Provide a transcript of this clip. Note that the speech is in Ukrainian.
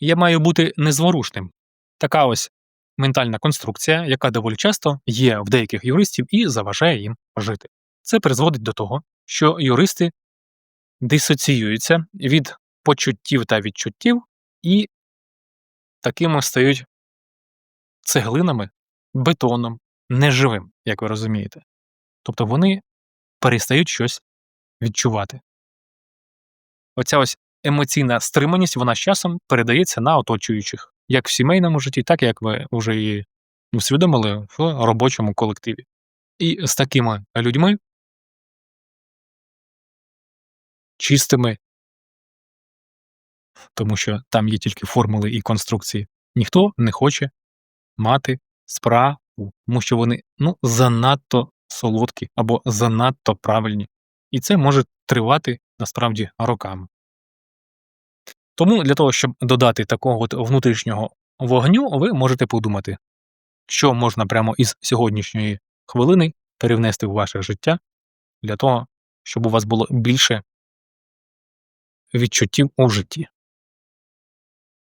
Я маю бути незворушним. Така ось ментальна конструкція, яка доволі часто є в деяких юристів і заважає їм жити. Це призводить до того, що юристи дисоціюються від почуттів та відчуттів і такими стають цеглинами, бетоном, неживим, як ви розумієте. Тобто вони перестають щось відчувати. Оця ось емоційна стриманість, вона з часом передається на оточуючих, як в сімейному житті, так як ви вже і усвідомили в робочому колективі. І з такими людьми, чистими, тому що там є тільки формули і конструкції, ніхто не хоче мати справу, тому що вони ну, занадто солодкі або занадто правильні. І це може тривати насправді роками. Тому для того, щоб додати такого от внутрішнього вогню, ви можете подумати, що можна прямо із сьогоднішньої хвилини перевнести в ваше життя для того, щоб у вас було більше відчуттів у житті.